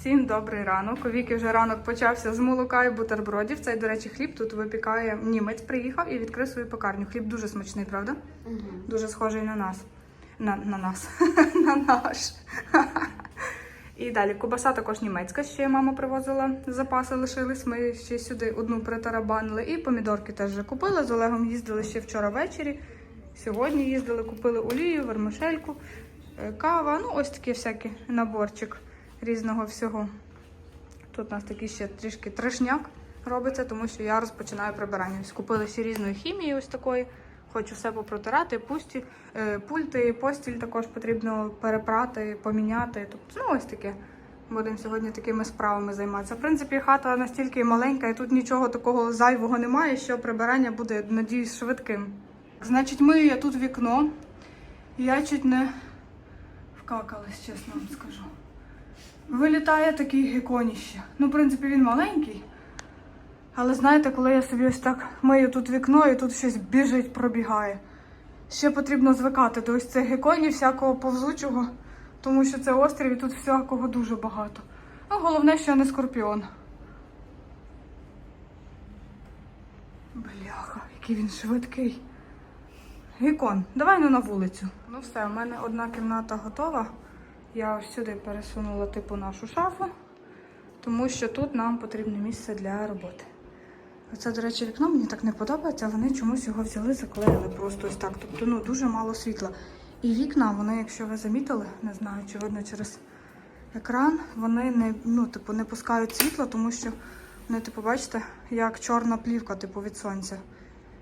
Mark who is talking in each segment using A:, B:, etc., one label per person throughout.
A: Всім добрий ранок. У Віки вже ранок почався з молока і бутербродів. Цей, до речі, хліб тут випікає німець. Приїхав і відкрив свою пекарню. Хліб дуже смачний, правда? Дуже схожий на нас. На, на нас. на наш. І далі кубаса також німецька, ще мама привозила. Запаси лишились. Ми ще сюди одну притарабанили. І помідорки теж вже купили. З Олегом їздили ще вчора ввечері. Сьогодні їздили, купили олію, вермишельку, е, кава. Ну, ось такий всякий наборчик різного всього. Тут у нас такий ще трішки трешняк робиться, тому що я розпочинаю прибирання. Купили всі різної хімії, ось такої. Хочу все попротирати, пусті, е, пульти, постіль також потрібно перепрати, поміняти. Тобто, ну ось таке. Будемо сьогодні такими справами займатися. В принципі, хата настільки маленька, і тут нічого такого зайвого немає, що прибирання буде, надіюсь, швидким. Значить, мию я тут вікно. Я чуть не вкакалась, чесно вам скажу. Вилітає такий геконіще. Ну, в принципі, він маленький. Але знаєте, коли я собі ось так мию тут вікно і тут щось біжить, пробігає. Ще потрібно звикати до ось цих геконів, всякого повзучого, тому що це острів і тут всякого дуже багато. Ну, головне, що не скорпіон. Бляха, який він швидкий. Гекон, давай ну на вулицю. Ну все, у мене одна кімната готова. Я ось сюди пересунула типу нашу шафу, тому що тут нам потрібне місце для роботи. Оце, до речі, вікно мені так не подобається, вони чомусь його взяли, заклеїли просто ось так. Тобто ну, дуже мало світла. І вікна, вони, якщо ви замітили, не знаю, чи видно через екран, вони не, ну, типу, не пускають світло, тому що вони, типу, бачите, як чорна плівка, типу, від сонця.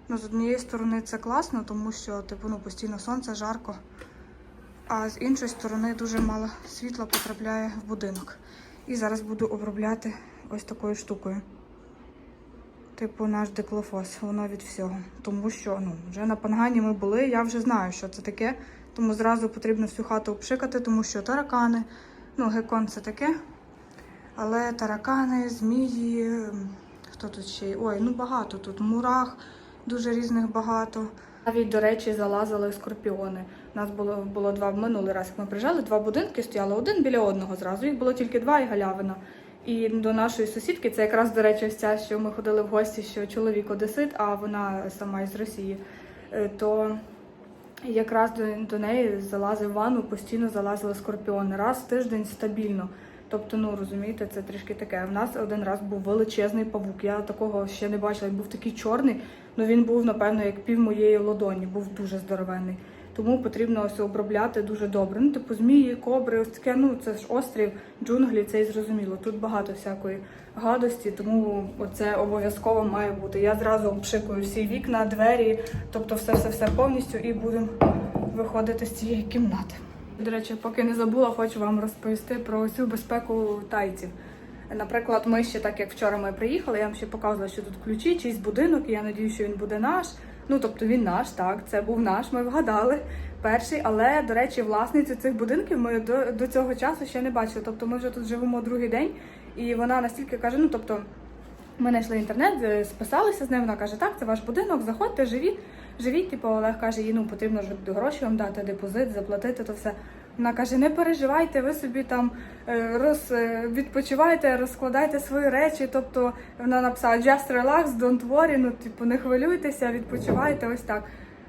A: Ну, з однієї сторони це класно, тому що типу, ну, постійно сонце, жарко. А з іншої сторони дуже мало світла потрапляє в будинок. І зараз буду обробляти ось такою штукою. Типу наш диклофос, воно від всього. Тому що ну, вже на пангані ми були, я вже знаю, що це таке. Тому зразу потрібно всю хату обшикати, тому що таракани, ну, гекон це таке. Але таракани, змії, хто тут ще? Ой, ну багато тут. Мурах, дуже різних багато. Навіть, до речі, залазили скорпіони. У нас було, було два минулий раз, як ми приїжджали, два будинки стояли один біля одного зразу. Їх було тільки два і галявина. І до нашої сусідки, це якраз, до речі, ось ця, що ми ходили в гості, що чоловік одесит, а вона сама із Росії. Е, То якраз до, до неї залазив ванну, постійно залазили скорпіони. Раз в тиждень стабільно. Тобто, ну розумієте, це трішки таке. В нас один раз був величезний павук. Я такого ще не бачила. Він був такий чорний, ну він був, напевно, як пів моєї ладоні, був дуже здоровенний. Тому потрібно ось обробляти дуже добре. Ну, типу, змії, кобри, ось таке, ну це ж острів, джунглі, це і зрозуміло. Тут багато всякої гадості, тому це обов'язково має бути. Я зразу обшикую всі вікна, двері, тобто все, все, все повністю, і будемо виходити з цієї кімнати. До речі, поки не забула, хочу вам розповісти про цю безпеку тайців. Наприклад, ми ще так як вчора ми приїхали, я вам ще показувала, що тут ключі, чийсь будинок, і я надію, що він буде наш. Ну тобто він наш, так, це був наш, ми вгадали перший. Але до речі, власницю цих будинків ми до, до цього часу ще не бачили. Тобто ми вже тут живемо другий день, і вона настільки каже: ну тобто, ми знайшли інтернет, е, списалися з ним. Вона каже, так, це ваш будинок, заходьте, живіть. Живіть, типу, Олег каже, їй ну потрібно ж гроші вам дати, депозит, заплатити то все. Вона каже: не переживайте, ви собі там е, роз, е, відпочивайте, розкладайте свої речі. Тобто вона написала just relax, don't worry, ну типу не хвилюйтеся, відпочивайте, ось так.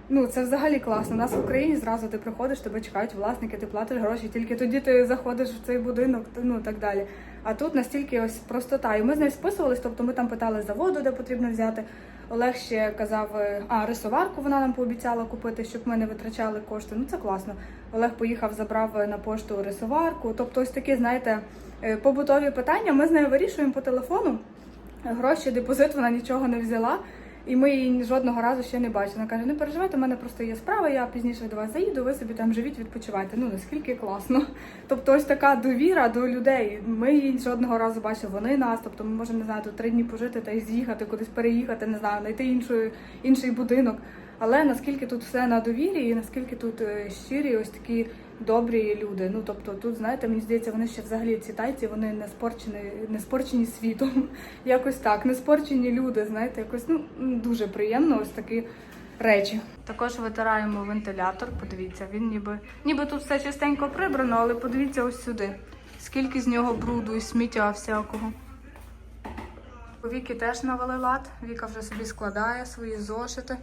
A: Ну це взагалі класно. У нас в Україні зразу ти приходиш, тебе чекають власники, ти платиш гроші, тільки тоді ти заходиш в цей будинок, ну так далі. А тут настільки ось простота. І ми з нею списувались, тобто ми там питали за воду, де потрібно взяти. Олег ще казав, е, а рисоварку вона нам пообіцяла купити, щоб ми не витрачали кошти. Ну це класно. Олег поїхав, забрав на пошту рисоварку. Тобто, ось такі, знаєте, е, побутові питання. Ми з нею вирішуємо по телефону. Гроші, депозит вона нічого не взяла. І ми її жодного разу ще не бачили. Вона каже, не переживайте, у мене просто є справа, я пізніше до вас заїду, ви собі там живіть, відпочивайте. Ну наскільки класно. Тобто, ось така довіра до людей. Ми її жодного разу бачили, вони нас. Тобто, ми можемо не знаю, тут три дні пожити та й з'їхати, кудись переїхати, не знаю, знайти інший, інший будинок. Але наскільки тут все на довірі, і наскільки тут е, щирі, ось такі добрі люди. Ну тобто, тут знаєте, мені здається, вони ще взагалі ці тайці, вони не спорчені, не спорчені світом. Якось так, не спорчені люди. Знаєте, якось ну дуже приємно, ось такі речі. Також витираємо вентилятор. Подивіться, він ніби ніби тут все частенько прибрано, але подивіться ось сюди. скільки з нього бруду і сміття всякого. Віки теж навели лад. Віка вже собі складає свої зошити.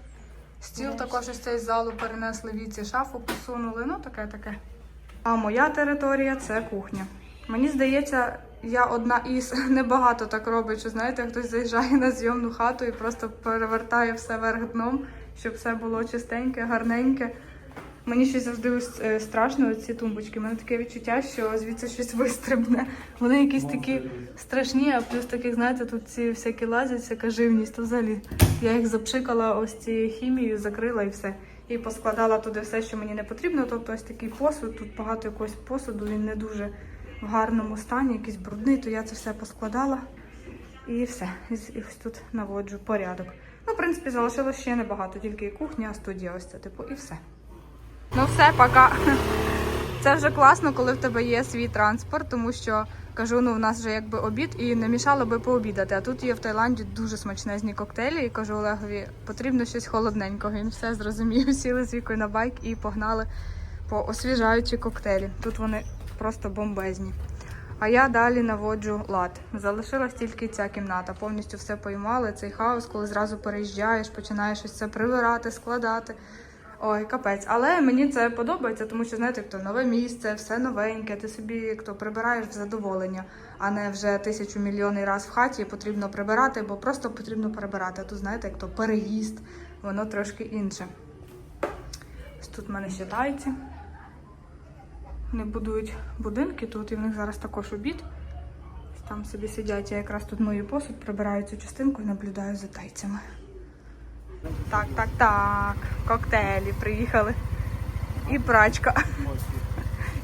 A: Стіл також із цей залу перенесли віці, шафу посунули, ну таке таке. А моя територія це кухня. Мені здається, я одна із небагато так робить, що знаєте, хтось заїжджає на зйомну хату і просто перевертає все вверх дном, щоб все було чистеньке, гарненьке. Мені щось завжди е, страшно, ці тумбочки. У мене таке відчуття, що звідси щось вистрибне. Вони якісь такі страшні, а плюс таких, знаєте, тут ці всякі лазять, всяка живність, то взагалі. Я їх запшикала ось цією хімією, закрила і все. І поскладала туди все, що мені не потрібно. Тобто ось такий посуд, тут багато якогось посуду, він не дуже в гарному стані, якийсь брудний, то я це все поскладала. І все. І ось тут наводжу порядок. Ну, в принципі, залишилось ще небагато, тільки і кухня, студія, ось це, типу, і все. Ну все, пока. Це вже класно, коли в тебе є свій транспорт, тому що кажу, ну в нас вже якби обід і не мішало би пообідати. А тут є в Таїланді дуже смачнезні коктейлі. І кажу Олегові, потрібно щось холодненького. Він все зрозумів. Сіли з вікою на байк і погнали по освіжаючі коктейлі. Тут вони просто бомбезні. А я далі наводжу лад. Залишилась тільки ця кімната. Повністю все поймали. Цей хаос, коли зразу переїжджаєш, починаєш щось це прибирати, складати. Ой, капець. Але мені це подобається, тому що знаєте, як то нове місце, все новеньке. Ти собі як то прибираєш в задоволення, а не вже тисячу мільйонний раз в хаті потрібно прибирати, бо просто потрібно прибирати. А тут знаєте, як то переїзд, воно трошки інше. Тут в мене ще тайці. Вони будують будинки тут, і в них зараз також обід. Там собі сидять. Я якраз тут мою посуд, прибираю цю частинку і наблюдаю за тайцями. Так, так, так. Коктейлі приїхали. І прачка.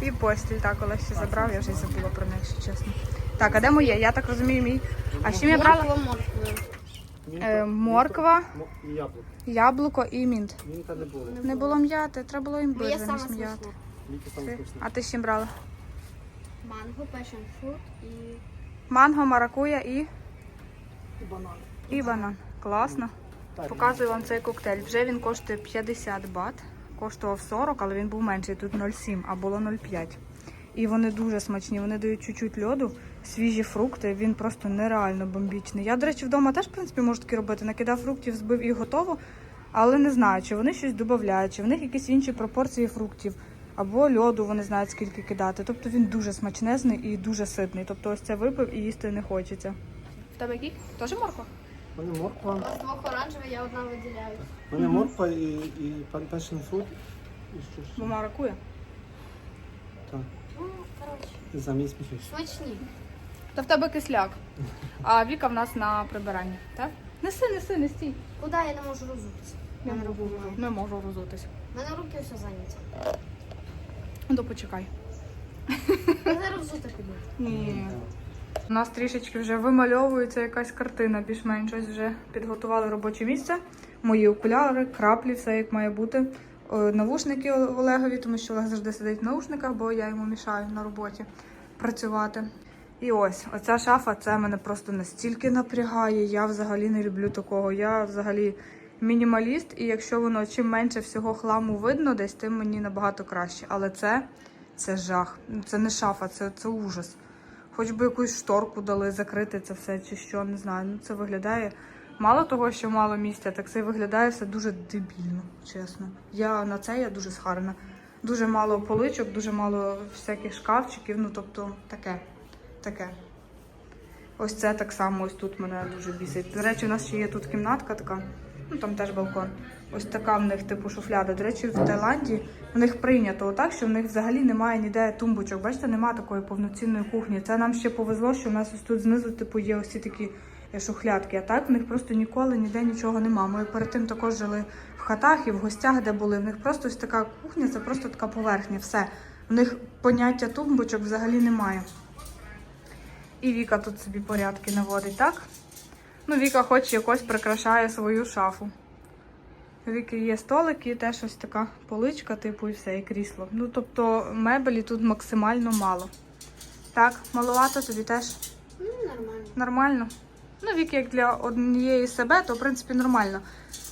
A: І постіль. Так, Олег ще забрав, я вже забула про неї, якщо чесно. Так, а де моє? Я так розумію, мій. А чим я брала?
B: Морква.
A: Е, морква,
C: І яблуко.
A: яблуко і мінт.
C: Мінка не було.
A: Не було м'яти, треба було імбир
B: Моє саме
A: замість м'яти.
B: смачне.
C: Мінка саме
A: Ти-
C: смачне.
A: А ти з чим брала?
B: Манго, passion fruit і
A: Манго, маракуя і,
B: і банан.
A: і банан. Класно. Показую вам цей коктейль. Вже він коштує 50 бат. Коштував 40, але він був менший. Тут 0,7, а було 0,5. І вони дуже смачні. Вони дають чуть-чуть льоду, свіжі фрукти. Він просто нереально бомбічний. Я, до речі, вдома теж, в принципі, можу таке робити. Накидав фруктів, збив і готово. Але не знаю, чи вони щось додають, чи в них якісь інші пропорції фруктів. Або льоду вони знають, скільки кидати. Тобто він дуже смачнезний і дуже ситний. Тобто ось це випив і їсти не хочеться. В тебе який? Теж морква?
C: У мене морква,
B: У вас двох оранжевих, я одна виділяю.
C: у мене морква і, і passion fruit. І що ще?
A: Бо маракуя.
C: Так,
B: Ну, коротше,
C: замість міхи.
B: смачні.
A: Та в тебе кисляк. А Віка в нас на прибиранні, так? Неси, неси, не стій.
B: Куди я не можу розутися?
A: Я не можу, не можу розутися.
B: У мене руки все зайняті.
A: Ну, то почекай.
B: Я не розута піду.
A: Ні. У нас трішечки вже вимальовується якась картина, більш-менш ось вже підготували робоче місце. Мої окуляри, краплі, все як має бути. Е, Навушники Олегові, тому що Олег завжди сидить в наушниках, бо я йому мішаю на роботі працювати. І ось, оця шафа, це мене просто настільки напрягає. Я взагалі не люблю такого. Я взагалі мінімаліст, і якщо воно чим менше всього хламу видно, десь тим мені набагато краще. Але це, це жах. Це не шафа, це, це ужас. Хоч би якусь шторку дали закрити це все чи що, не знаю. Ну це виглядає. Мало того, що мало місця, так це виглядає все дуже дебільно, чесно. Я на це я дуже схарна. Дуже мало поличок, дуже мало всяких шкафчиків, ну тобто таке. Таке. Ось це так само, ось тут мене дуже бісить. До речі, у нас ще є тут кімнатка така, ну там теж балкон. Ось така в них типу шуфляда. До речі, в Таїланді в них прийнято отак, що в них взагалі немає ніде тумбочок. Бачите, немає такої повноцінної кухні. Це нам ще повезло, що в нас ось тут знизу, типу, є ось ці такі е, шухлядки. А так в них просто ніколи ніде нічого нема. Ми перед тим також жили в хатах і в гостях, де були. В них просто ось така кухня, це просто така поверхня. Все. В них поняття тумбочок взагалі немає. І Віка тут собі порядки наводить, так? Ну, Віка хоч якось прикрашає свою шафу. У є столик і теж ось така поличка, типу, і все, і крісло. Ну, тобто мебелі тут максимально мало. Так, маловато тобі теж
B: Ну, нормально.
A: нормально. Ну, Віки, як для однієї себе, то в принципі нормально.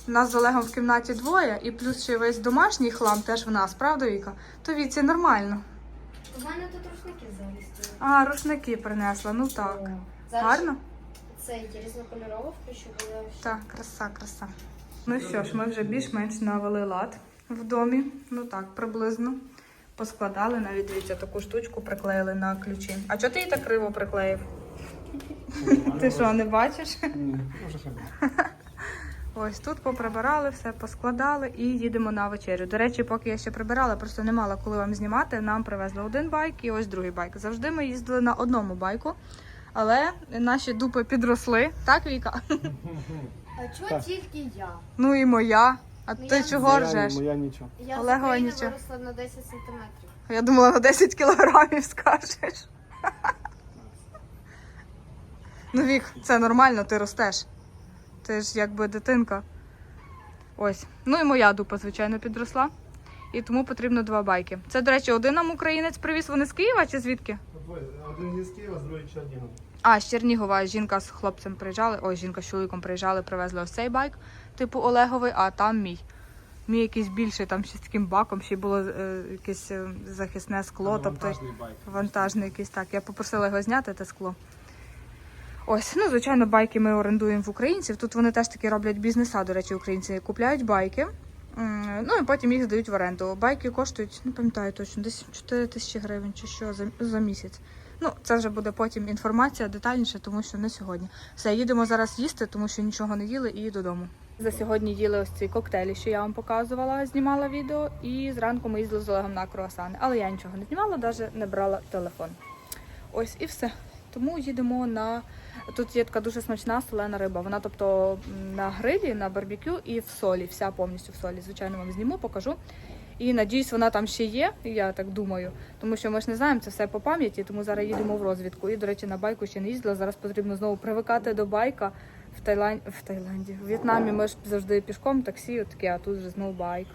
A: У нас з Олегом в кімнаті двоє, і плюс ще весь домашній хлам теж в нас, правда, Віка? То Віці нормально.
B: У мене тут рушники взагалі стоять.
A: А, рушники принесла, ну так. Гарно?
B: Це різнокольорово включу, буде
A: Так, краса, краса. Ну що ж, ми вже більш-менш навели лад в домі. Ну так, приблизно. Поскладали, навіть дивіться, таку штучку приклеїли на ключі. А чого ти її так криво приклеїв? Ти що, не бачиш?
C: Ні, може.
A: Ось тут поприбирали, все поскладали і їдемо на вечерю. До речі, поки я ще прибирала, просто не мала коли вам знімати. Нам привезли один байк і ось другий байк. Завжди ми їздили на одному байку, але наші дупи підросли. Так, Віка?
B: А чого
C: Так.
B: тільки я?
A: Ну і моя. А
B: Ну,
A: ти
B: я-
A: чого
C: Моя-
A: ржеш?
C: Моя нічого.
B: Я
A: Олегова нічого.
B: виросла на 10 сантиметрів.
A: Я думала, на 10 кілограмів скажеш. Ну, Вік, це нормально, ти ростеш. Ти ж якби дитинка. Ось. Ну і моя дупа, звичайно, підросла. І тому потрібно два байки. Це, до речі, один нам українець привіз. Вони з Києва чи звідки?
C: Один із Києва, з другий Чернігов.
A: А, з Чернігова жінка з хлопцем приїжджали. Ой, жінка з чоловіком приїжджали, привезли ось цей байк, типу Олеговий, а там мій. Мій якийсь більший, там ще з таким баком, ще було е, якесь е, захисне скло. Тобто
C: Вантажний байк.
A: Вантажний якийсь так. Я попросила його зняти те скло. Ось, ну, звичайно, байки ми орендуємо в українців. Тут вони теж таки роблять бізнеса, до речі, українці купляють байки. Ну і потім їх здають в оренду. Байки коштують, не пам'ятаю точно, десь 4 тисячі гривень чи що за, за місяць. Ну, це вже буде потім інформація детальніше, тому що не сьогодні. Все, їдемо зараз їсти, тому що нічого не їли і додому. За сьогодні їли ось ці коктейлі, що я вам показувала, знімала відео. І зранку ми їздили з Олегом на круасани. Але я нічого не знімала, навіть не брала телефон. Ось і все. Тому їдемо на тут є така дуже смачна солена риба. Вона, тобто, на грилі, на барбекю і в солі, вся повністю в солі. Звичайно, вам зніму, покажу. І надіюсь, вона там ще є, я так думаю, тому що ми ж не знаємо це все по пам'яті, тому зараз їдемо в розвідку. І, до речі, на байку ще не їздила. Зараз потрібно знову привикати до байка в Таїланді. В Таїланді. В В'єтнамі ми ж завжди пішком, таксі, таке, а тут вже знову байк.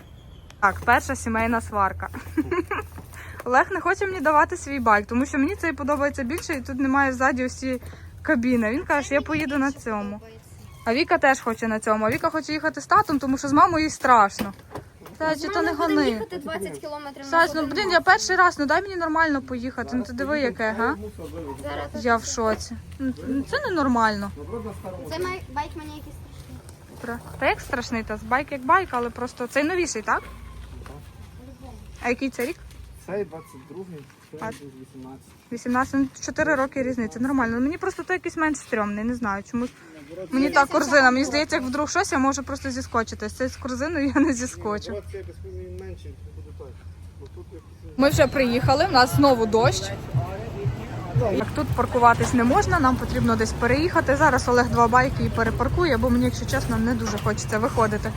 A: Так, перша сімейна сварка. Олег не хоче мені давати свій байк, тому що мені цей подобається більше, і тут немає ззаді усі кабіни. Він каже, я поїду на цьому. А Віка теж хоче на цьому. А Віка хоче їхати з татом, тому що з мамою їй страшно. Та чи то не гони.
B: їхати 20 кілометрів на
A: Саш, ну
B: годину.
A: блін, я перший раз, ну дай мені нормально поїхати. Ну ти диви, яке, га?
B: Зараз
A: Я в шоці. Ну, Це ненормально.
B: Це май- байк мені якийсь страшний.
A: Про- Та як страшний, та байк як байк, але просто цей новіший, так? А який це рік?
C: Цей 22-й, цей десь 18.
A: 18, ну 4 роки різниці, нормально. Ну, Мені просто той якийсь менш стрьомний, не знаю. Чомусь мені та корзина. Мені здається, як вдруг щось, я можу просто зіскочити. З цією з корзиною я не зіскочу.
C: От це якось він менший, буде той. Бо тут якось
A: Ми вже приїхали, в нас знову дощ. Як тут паркуватись не можна, нам потрібно десь переїхати. Зараз Олег два байки і перепаркує, бо мені, якщо чесно, не дуже хочеться виходити,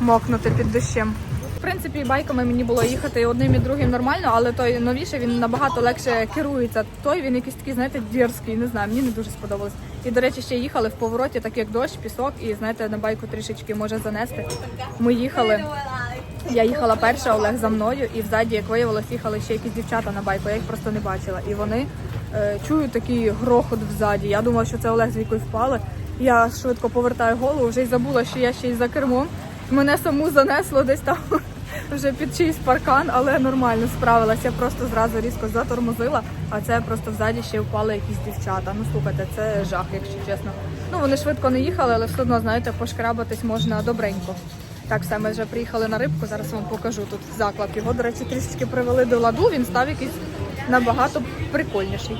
A: мокнути під дощем. В принципі, байками мені було їхати одним і другим нормально, але той новіший він набагато легше керується. Той він якийсь такий, знаєте, дерзкий, не знаю, мені не дуже сподобалось. І, до речі, ще їхали в повороті, так як дощ, пісок, і знаєте, на байку трішечки може занести. Ми їхали. Я їхала перша, Олег за мною, і взаді, як виявилось, їхали ще якісь дівчата на байку. Я їх просто не бачила. І вони е, чують такий грохот взаді. Я думала, що це Олег з вікою впали. Я швидко повертаю голову, вже й забула, що я ще й за кермом. Мене саму занесло десь там вже під чийсь паркан, але нормально справилася. Я просто зразу різко затормозила, а це просто взаді ще впали якісь дівчата. Ну слухайте, це жах, якщо чесно. Ну вони швидко не їхали, але все одно, знаєте, пошкрабатись можна добренько. Так, все, ми вже приїхали на рибку. Зараз вам покажу тут заклад. Його, до речі, трішечки привели до ладу. Він став якийсь набагато прикольніший.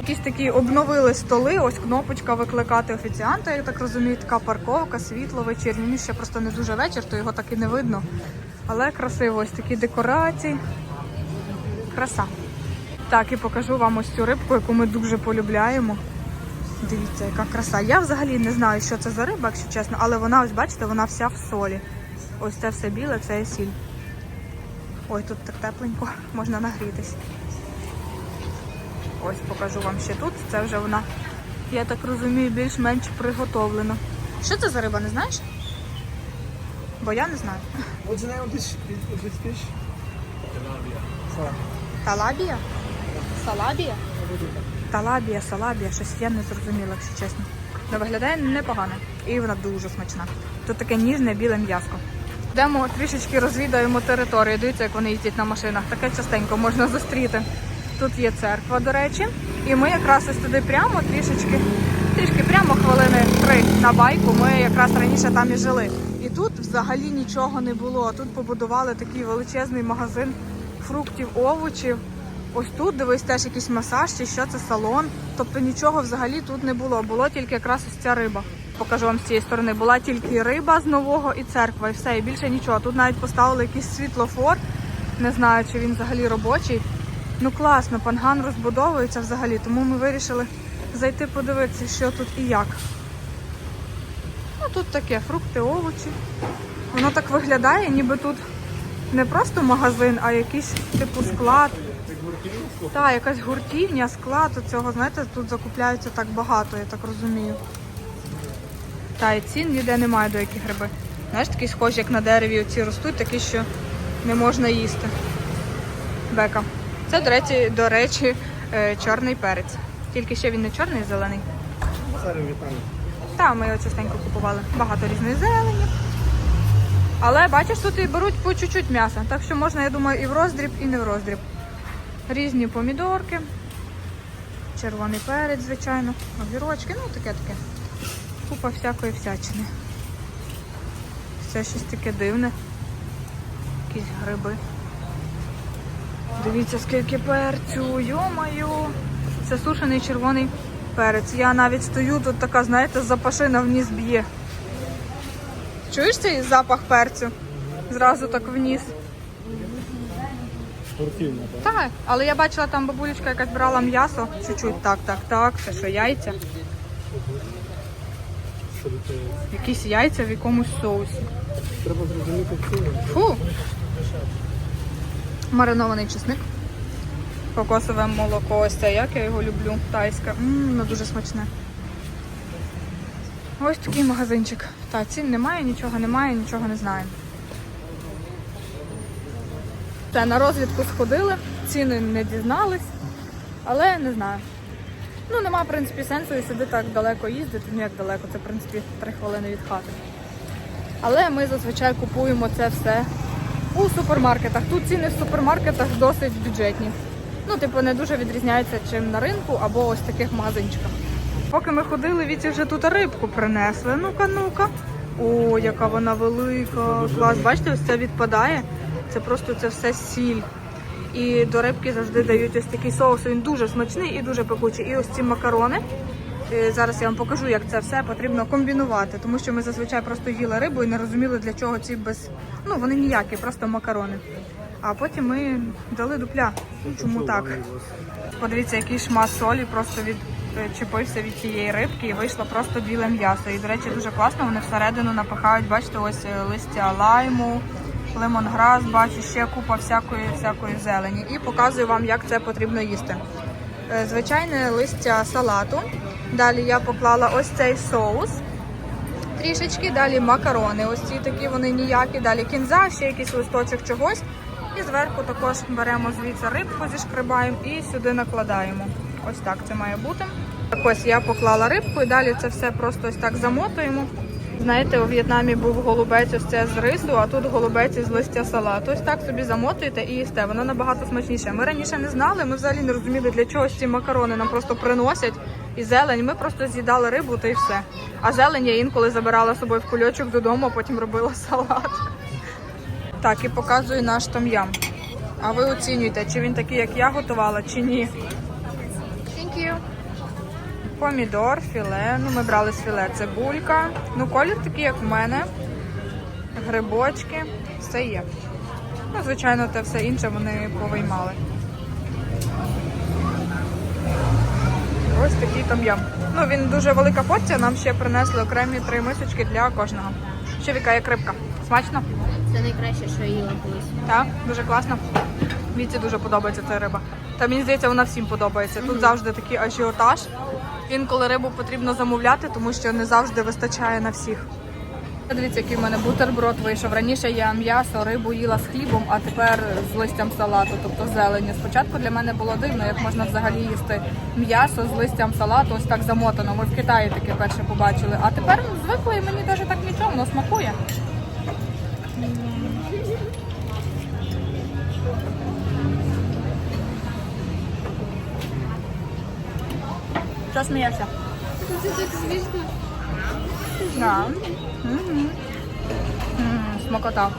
A: Якісь такі обновили столи, ось кнопочка викликати офіціанта, я так розумію, така парковка, світло вечірнє. Ну, ще просто не дуже вечір, то його так і не видно. Але красиво, ось такі декорації. Краса. Так, і покажу вам ось цю рибку, яку ми дуже полюбляємо. Дивіться, яка краса. Я взагалі не знаю, що це за риба, якщо чесно, але вона, ось бачите, вона вся в солі. Ось це все біле, це сіль. Ой, тут так тепленько, можна нагрітись. Ось покажу вам ще тут. Це вже вона, я так розумію, більш-менш приготовлена. Що це за риба, не знаєш? Бо я не знаю.
C: What's the name of this, of this fish?
A: Талабія? Салабія? Талабія, салабія, щось я не зрозуміла, якщо чесно. Але виглядає непогано. І вона дуже смачна. Тут таке ніжне біле м'яско. Йдемо трішечки розвідаємо територію. Дивіться, як вони їздять на машинах. Таке частенько можна зустріти. Тут є церква, до речі. І ми якраз ось туди прямо трішечки, трішки прямо хвилини три на байку. Ми якраз раніше там і жили. Взагалі нічого не було. Тут побудували такий величезний магазин фруктів, овочів. Ось тут дивись теж якийсь масаж, чи що це салон. Тобто нічого взагалі тут не було. Було тільки якраз ось ця риба. Покажу вам з цієї сторони. Була тільки риба з нового і церква, і все, і більше нічого. Тут навіть поставили якийсь світлофор. Не знаю, чи він взагалі робочий. Ну класно, панган розбудовується взагалі, тому ми вирішили зайти подивитися, що тут і як. Тут таке, фрукти, овочі. Воно так виглядає, ніби тут не просто магазин, а якийсь типу склад. Так, якась гуртівня, склад цього, знаєте, тут закупляються так багато, я так розумію. Та і цін ніде немає до які гриби. Знаєш, такі схожі, як на дереві, оці ростуть, такі, що не можна їсти. Бека. Це, до речі, до речі, е, чорний перець. Тільки ще він не чорний, а зелений.
C: Вітаю.
A: Та, ми його частенько купували. Багато різної зелені. Але бачиш, тут і беруть по чуть-чуть м'яса. Так що можна, я думаю, і в роздріб, і не в роздріб. Різні помідорки, червоний перець, звичайно, огірочки, ну таке таке. Купа всякої всячини. Це щось таке дивне. Якісь гриби. Дивіться, скільки перцю, йо-моє. Це сушений червоний перець. Я навіть стою тут така, знаєте, запашина вниз б'є. Чуєш цей запах перцю? Зразу так вниз.
C: Гуртівня, так?
A: Так, але я бачила там бабулечка якась брала м'ясо. Чуть-чуть так, так, так. Це що, яйця? Якісь яйця в якомусь соусі.
C: Треба зрозуміти ціну.
A: Фу. Маринований чесник. Кокосове молоко. Ось це, як я його люблю. Тайське. Ну дуже смачне. Ось такий магазинчик. Та, цін немає, нічого немає, нічого не знаю. Це на розвідку сходили, ціни не дізнались, але не знаю. Ну, нема, в принципі, сенсу і сюди так далеко їздити. Ну як далеко, це в принципі три хвилини від хати. Але ми зазвичай купуємо це все у супермаркетах. Тут ціни в супермаркетах досить бюджетні. Ну, типу, не дуже відрізняються чим на ринку або ось таких магазинчиках. Поки ми ходили, Віці вже тут рибку принесли. Ну-ка, ну-ка. О, яка вона велика. Клас. Бачите, ось це відпадає. Це просто це все сіль. І до рибки завжди дають ось такий соус. Він дуже смачний і дуже пекучий. І ось ці макарони. Е, Зараз я вам покажу, як це все потрібно комбінувати, тому що ми зазвичай просто їли рибу і не розуміли, для чого ці без. Ну, вони ніякі, просто макарони. А потім ми дали дупля. Чому так? Подивіться, який шмат солі просто відчепився від цієї рибки і вийшло просто біле м'ясо. І, до речі, дуже класно. Вони всередину напихають, бачите, ось е, листя лайму, лимонграс, бачу, ще купа всякої всякої зелені. І показую вам, як це потрібно їсти. Е, Звичайне листя салату. Далі я поклала ось цей соус. Трішечки, далі макарони. Ось ці такі вони ніякі. Далі кінза, ще якийсь листочок чогось. І зверху також беремо звідси рибку, зішкрибаємо і сюди накладаємо. Ось так це має бути. Так ось я поклала рибку і далі це все просто ось так замотуємо. Знаєте, у В'єтнамі був голубець ось це з рису, а тут голубець із листя салату. Ось так собі замотуєте і їсте. Воно набагато смачніше. Ми раніше не знали, ми взагалі не розуміли, для чого ці макарони нам просто приносять і зелень. Ми просто з'їдали рибу та й все. А зелень я інколи забирала з собою в кульочок додому, а потім робила салат. Так, і показую наш том'ям. А ви оцінюєте, чи він такий, як я готувала, чи ні. Thank you. Помідор, філе. Ну, ми брали з філе цибулька. Ну, колір такий, як в мене. Грибочки. Все є. Ну, звичайно, те все інше вони повиймали. Ось такий том'ям. Ну, він дуже велика порція, нам ще принесли окремі три мисочки для кожного. Що Віка, як рибка? Смачно?
B: Це найкраще, що я їла колись.
A: Так, дуже класно. Віці дуже подобається ця риба. Та мені здається, вона всім подобається. Тут завжди такий ажіотаж. Інколи рибу потрібно замовляти, тому що не завжди вистачає на всіх. Дивіться, який в мене бутерброд вийшов. Раніше я м'ясо, рибу їла з хлібом, а тепер з листям салату, тобто зелені. Спочатку для мене було дивно, як можна взагалі їсти м'ясо з листям салату, ось так замотано. Ми в Китаї таке перше побачили. А тепер звикли і мені навіть так нічого, воно смакує. Хто сміявся?
B: Це так смішно.
A: Да. Мгм. М, Смакота.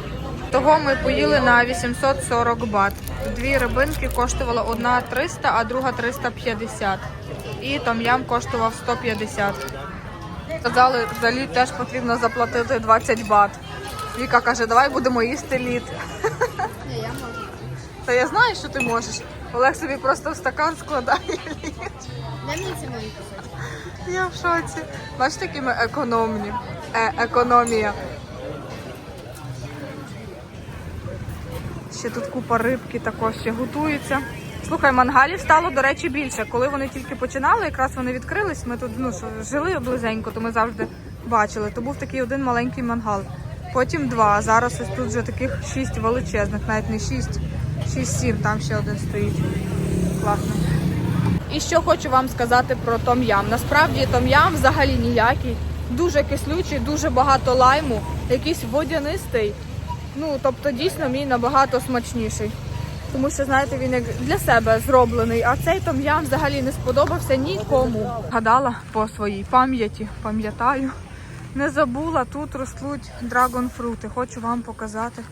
A: Того ми поїли на 840 бат. Дві рибинки коштувала одна 300, а друга 350. І том-ям коштував 150. Сказали, за лід теж потрібно заплатити 20 бат. Віка каже, давай будемо їсти лід.
B: Ні, я можу.
A: Та я знаю, що ти можеш. Олег собі просто в стакан складає лід.
B: Дай мені ці мої кусочки.
A: Я в шоці. Бачите, які ми економні. Е, економія. Ще тут купа рибки також ще готуються. Слухай, мангалів стало, до речі, більше. Коли вони тільки починали, якраз вони відкрились. Ми тут ну, що, жили близенько, то ми завжди бачили. То був такий один маленький мангал. Потім два. Зараз ось тут вже таких шість величезних, навіть не шість, шість-сім, там ще один стоїть. Класно. І що хочу вам сказати про том-ям. Насправді том-ям взагалі ніякий. Дуже кислючий, дуже багато лайму, якийсь водянистий. Ну, тобто, дійсно, мій набагато смачніший. Тому що, знаєте, він як для себе зроблений, а цей том-ям взагалі не сподобався нікому. Гадала по своїй пам'яті, пам'ятаю. Не забула, тут ростуть драгонфрути. Хочу вам показати,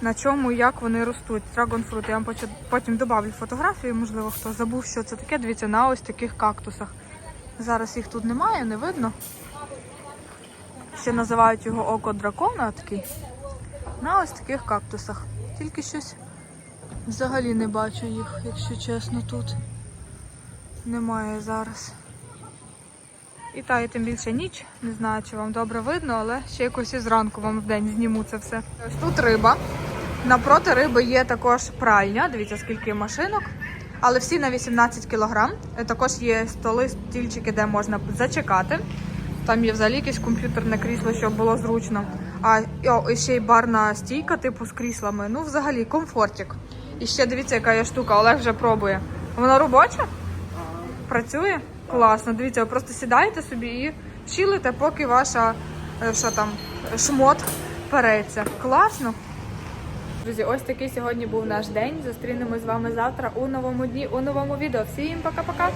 A: на чому і як вони ростуть. Драгонфрути. Я вам потім додавлю фотографію, можливо, хто забув, що це таке. Дивіться, на ось таких кактусах. Зараз їх тут немає, не видно. Ще називають його око дракона такий. На ось таких кактусах. Тільки щось взагалі не бачу їх, якщо чесно, тут. Немає зараз. І та, і тим більше ніч. Не знаю, чи вам добре видно, але ще якось і зранку вам в день зніму це все. Ось тут риба. Напроти риби є також пральня. Дивіться, скільки машинок. Але всі на 18 кілограм. Е, Також є столи, стільчики, де можна зачекати. Там є взагалі якесь комп'ютерне крісло, щоб було зручно. А о, і ще й барна стійка, типу з кріслами. Ну, взагалі, комфортик. І ще дивіться, яка є штука. Олег вже пробує. Вона робоча? Працює? Класно. Дивіться, ви просто сідаєте собі і чилите, поки ваша е, що там, шмот переться. Класно. Друзі, ось такий сьогодні був наш день. Зустрінемось з вами завтра у новому дні, у новому відео. Всім пока-пока!